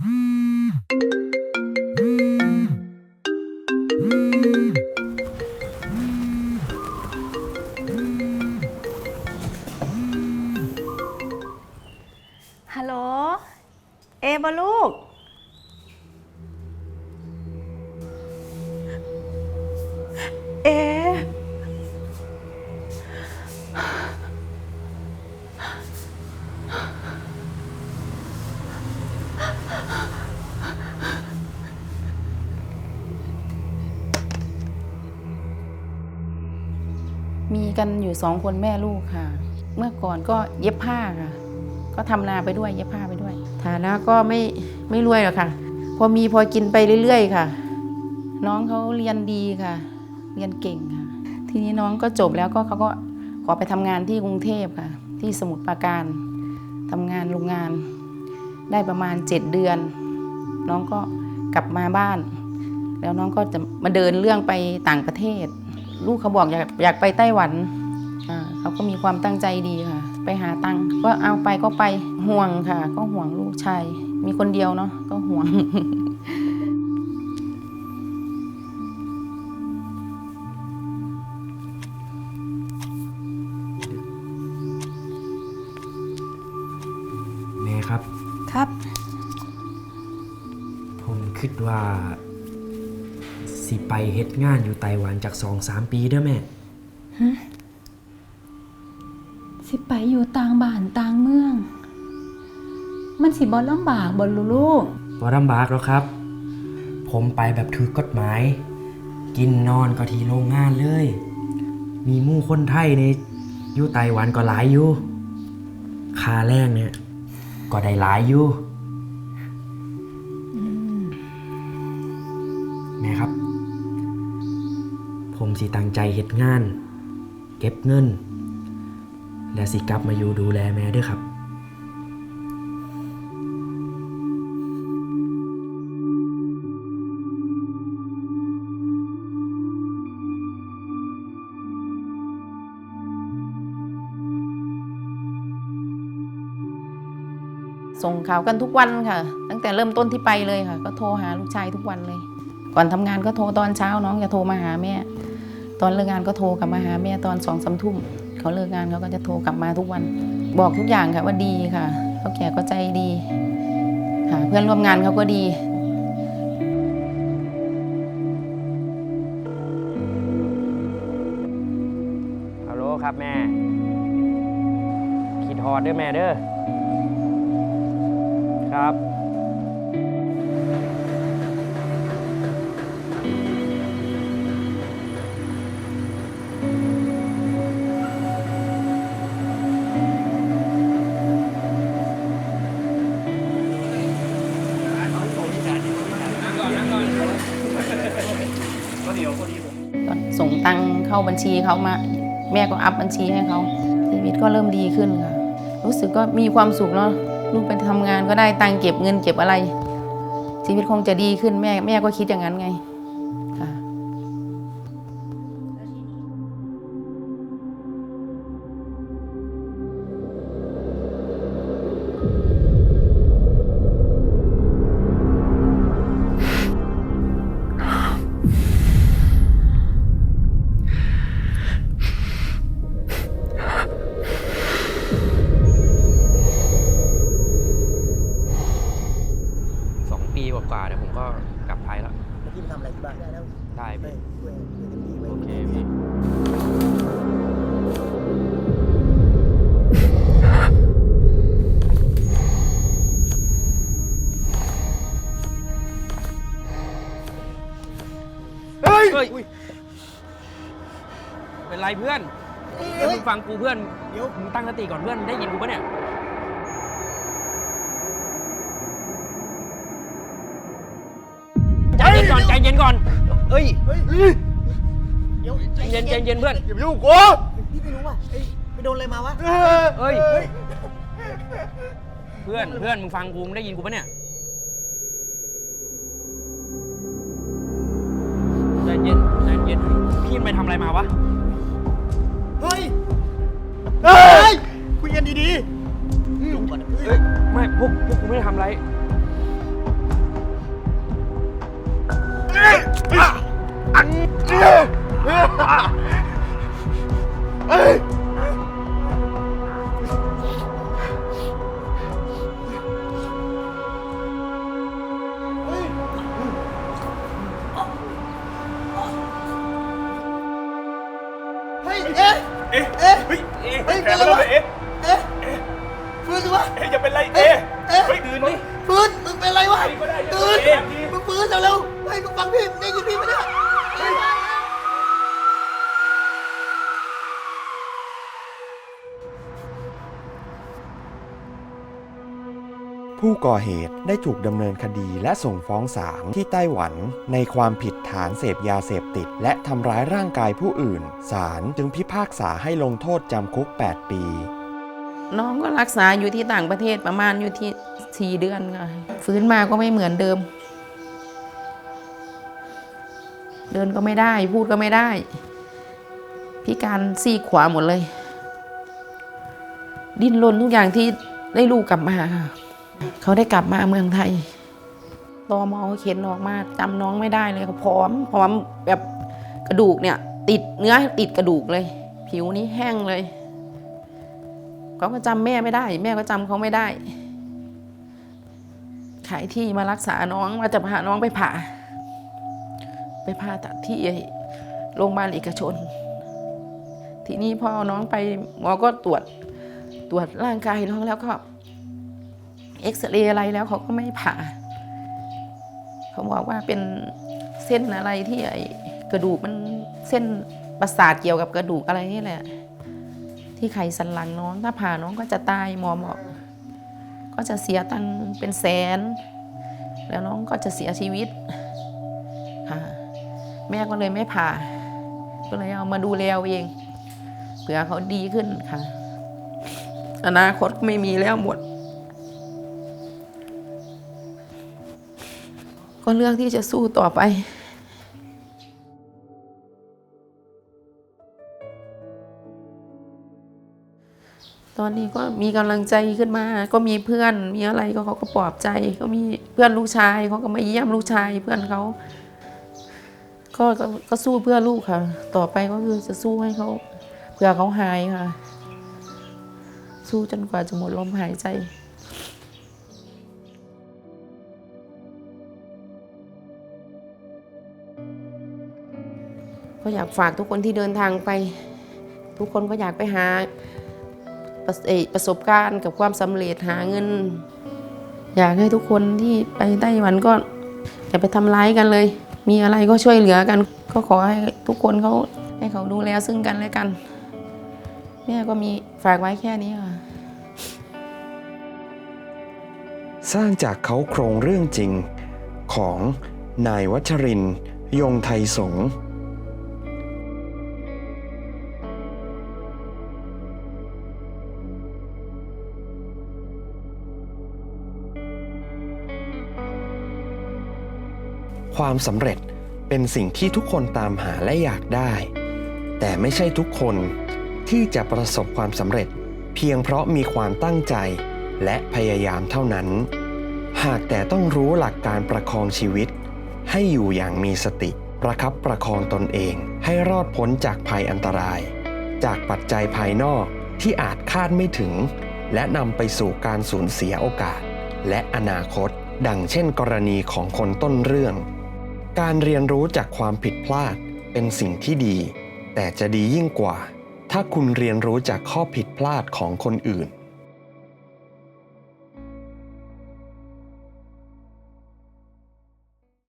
ฮัลโหล เอบอลูก มีกันอยู่สองคนแม่ลูกค่ะ เมื่อก่อนก็เย็บผ้าค่ะ ก็ทำนาไปด้วยเย็บผ้าไปด้วย ฐานะก็ไม่ไม่รวยหรอกค่ะ พอมีพอกินไปเรื่อยๆค่ะ น้องเขาเรียนดีค่ะ เรียนเก่งค่ะ ทีนี้น้องก็จบแล้วก็เขาก็ขอไปทำงานที่กรุงเทพค่ะ ที่สมุทรปราการทำงานโรงงาน ได้ประมาณ 7 เดือน น้องก็กลับมาบ้าน แล้วน้องก็จะมาเดินเรื่องไปต่างประเทศ ลูกเขาบอกอยากอยากไปไต้หวันอ่าเขาก็มีความตั้งใจดีค่ะ ไปหาตังค์ก็เอาไปก็ไปห่วงค่ะ ก็ห่วงลูกชาย มีคนเดียวเนาะก็ห่วงแม่ครับ ครับ ผมคิดว่า สิไปเฮ็ดงานอยู่ไต้หวันจากสองสามปีเด้อแม่สิไปอยู่ต่างบ้านต่างเมือง มันสิบ่ลำบากบ่ลูลูก บ่ลำบากหรอกครับ ผมไปแบบถือกฎหมาย กินนอนก็ที่โรงงานเลย มีหมู่คนไทยในอยู่ไต้หวันก็หลายอยู่ค่าแรงเนี่ย ก็ได้หลายอยู่แม่ครับ ผมสิตั้งใจเฮ็ดงาน เก็บเงิน และสิกลับมาอยู่ดูแลแม่ด้วยครับส่งข่าวกันทุกวันค่ะ ตั้งแต่เริ่มต้นที่ไปเลยค่ะ ก็โทรหาลูกชายทุกวันเลย ก่อนทำงานก็โทรตอนเช้าน้องจะโทรมาหาแม่ ตอนเลิกงานก็โทรกลับมาหาแม่ตอนสองสามทุ่มเขาเลิกงานเขาก็จะโทรกลับมาทุกวัน บอกทุกอย่างค่ะว่าดีค่ะเขาแก่ก็ใจดีค่ะเพื่อนร่วมงานเขาก็ดีฮัลโหลครับแม่คิดฮอดเด้อแม่เด้อครับ บัญชีเขามา แม่ก็อัพบัญชีให้เขาชีวิตก็เริ่มดีขึ้นค่ะ รู้สึกก็มีความสุขเนาะลูกไปทำงานก็ได้ตังค์เก็บเงินเก็บอะไร ชีวิตคงจะดีขึ้นแม่แม่ก็คิดอย่างนั้นไง พี่ไปทำอะได้แล้วได้ไม่พี่ช่วยช่วยเต็มที่ไว้โอเคพี่เฮ้ยเฮ้ยเป็นไรเพื่อนเอ้ยมึงฟังกูเพื่อนเดี๋ยว มึงตั้งสติก่อนเพื่อนได้ยินกูปะเนี่ย เย็นก่อนใจเย็นก่อน เอ้ยเฮ้ยเดี๋ยวใจเย็นใจเย็นเพื่อน อย่าไปยุ่งกูพี่ไม่รู้ว่ะเอ้ยไปโดนอะไรมาวะเอ้ย เพื่อนเพื่อนมึงฟังกูมึงได้ยินกูปะเนี่ย ใจเย็นใจเย็นพี่มันไปทำอะไรมาวะ เฮ้ยเฮ้ยคุยกันดีๆจุ่มก่อนนะเฮ้ย ไม่พวกพวกกูไม่ได้ทำอะไร เฮ้ยเอ๊ะเอ๊ะเอ๊ะเฮ้ยเอ๊ะเฮ้ยเป็นอะไรวะเลยเอ๊ะเอ๊ะฟื้นสิวะเอ๊ะอย่าเป็นไรเอ๊ะเฮ้ยตื่นดิฟื้นมึงเป็นไรวะตื่นมึงฟื้นเร็วๆ เฮ้ยมึงฟังพี่มึงได้ยินพี่ไหมเนี่ยเฮ้ยผู้ก่อเหตุได้ถูกดำเนินคดีและส่งฟ้องศาลที่ไต้หวัน ในความผิดฐานเสพยาเสพติด และทำร้ายร่างกายผู้อื่น ศาลจึงพิพากษาให้ลงโทษจำคุก 8 ปี น้องก็รักษาอยู่ที่ต่างประเทศประมาณอยู่ที่สี่เดือนค่ะฟื้นมาก็ไม่เหมือนเดิม เดินก็ไม่ได้ พูดก็ไม่ได้ พิการซีกขวาหมดเลย ดิ้นรนทุกอย่างที่ได้ลูกกลับมา เขาได้กลับมาเมืองไทยตอมอเข็นออกมาจำน้องไม่ได้เลยเขาพร้อมพร้อมแบบกระดูกเนี่ย ติดเนื้อติดกระดูกเลย ผิวนี้แห้งเลยเขาก็จำแม่ไม่ได้ แม่ก็จำเขาไม่ได้ขายที่มารักษาน้องว่าจะพาน้องไปผ่า ผ่าตัดที่โรงพยาบาลเอกชน ทีนี้พอน้องไปหมอก็ตรวจตรวจร่างกายน้องแล้วก็เอ็กซเรย์อะไรแล้วเขาก็ไม่ผ่า เขาบอกว่าเป็นเส้นอะไรที่ไอกระดูกมันเส้นประสาทเกี่ยวกับกระดูกอะไรนี่แหละ ที่ไขสันหลังน้องถ้าผ่าน้องก็จะตายหมอบอกก็จะเสียตังเป็นแสน แล้วน้องก็จะเสียชีวิต แม่ก็เลยไม่ผ่า ก็เลยเอามาดูแลเอาเองเผื่อเขาดีขึ้นค่ะ อนาคตไม่มีแล้วหมด ก็เลือกที่จะสู้ต่อไปตอนนี้ก็มีกำลังใจขึ้นมา ก็มีเพื่อน มีอะไรก็เขาก็ปลอบใจ ก็มีเพื่อนลูกชายเขาก็มาเยี่ยมลูกชายเพื่อนเขา ก็ก็สู้เพื่อลูกค่ะ ต่อไปก็คือจะสู้ให้เขาเพื่อเขาหายค่ะ สู้จนกว่าจะหมดลมหายใจก็อยากฝากทุกคนที่เดินทางไป ทุกคนก็อยากไปหาประประสบการณ์กับความสำเร็จหาเงิน อยากให้ทุกคนที่ไปไต้หวันก็อย่าไปทำร้ายกันเลย มีอะไรก็ช่วยเหลือกัน ก็ขอให้ทุกคนเขาให้เขาดูแลซึ่งกันและกันแม่ก็มีฝากไว้แค่นี้ค่ะ สร้างจากเขาโครงเรื่องจริงของนายวัชริน ยงไทยสงฆ์ ความสำเร็จเป็นสิ่งที่ทุกคนตามหาและอยากได้ แต่ไม่ใช่ทุกคนที่จะประสบความสำเร็จ เพียงเพราะมีความตั้งใจและพยายามเท่านั้น หากแต่ต้องรู้หลักการประคองชีวิต ให้อยู่อย่างมีสติ ประคับประคองตนเองให้รอดพ้นจากภัยอันตราย จากปัจจัยภายนอกที่อาจคาดไม่ถึง และนำไปสู่การสูญเสียโอกาส และอนาคต ดังเช่นกรณีของคนต้นเรื่อง การเรียนรู้จากความผิดพลาดเป็นสิ่งที่ดี แต่จะดียิ่งกว่า ถ้าคุณเรียนรู้จากข้อผิดพลาดของคนอื่น